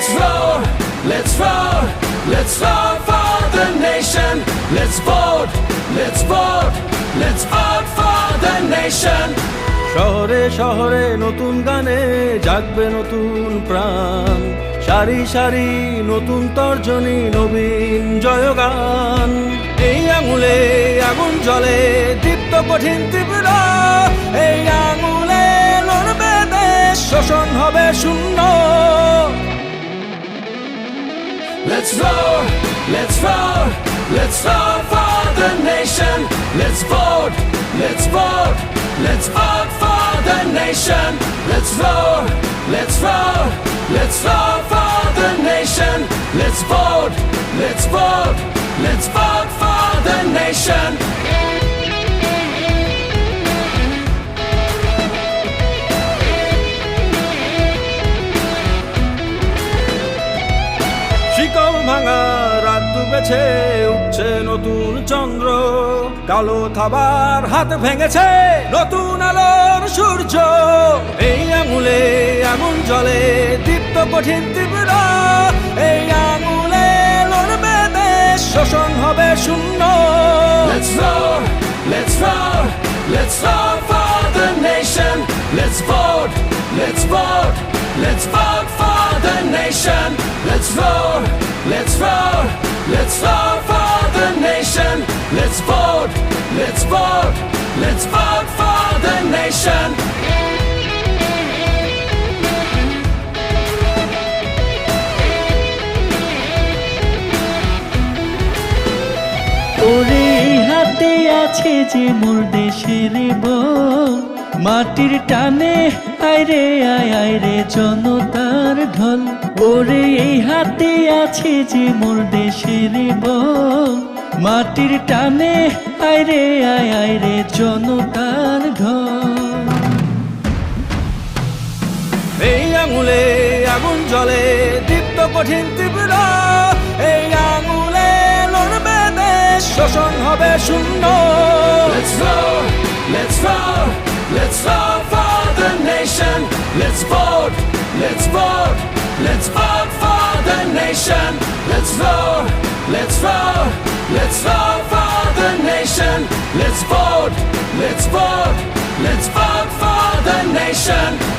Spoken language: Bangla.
Let's roar, let's roar, let's roar for the nation. Let's vote, let's vote, let's vote for the nation. শহরে শহরে নতুন গানে জাগবে নতুন প্রাণ সারি সারি নতুন তর্জনী নবীন জয়গান এই আঙুলে আগুন জলে দীপ্ত কঠিন তীব্র Let's roar, let's roar, let's roar for the nation. Let's vote, let's vote, let's vote for the nation. Let's roar, let's roar, let's roar for the nation. Let's vote, let's vote, let's vote for the nation. এসেছে নতুন চন্দ্র কালো থাবার হাত ভেঙেছে নতুন আলোর সূর্য এই আঙুলে আগুন জলে দীপ্ত কঠিন তীব্র এই আঙুলে লড়বে দেশ শোষণ হবে শূন্য Let's vote, let's vote for the nation. Let's roar, let's roar, let's roar. Vote, let's vote for the nation. ওরে হাতে আছে যে মোর দেশের মাটির টানে আয়রে আয় আয়রে জনতার ঢল ওরে এই হাতে আছে যে মোর দেশের মাটির টানে আইরে আয় আইরে জনতার ঘর এই আঙুলে আগুন জলে দীপ্ত কঠিন তীব্র এই আঙুলে লড়বে দেশ শোষণ হবে শূন্য Let's vote, let's vote for the nation. Let's vote, let's vote. nation. Let's vote, let's vote, let's vote for the nation.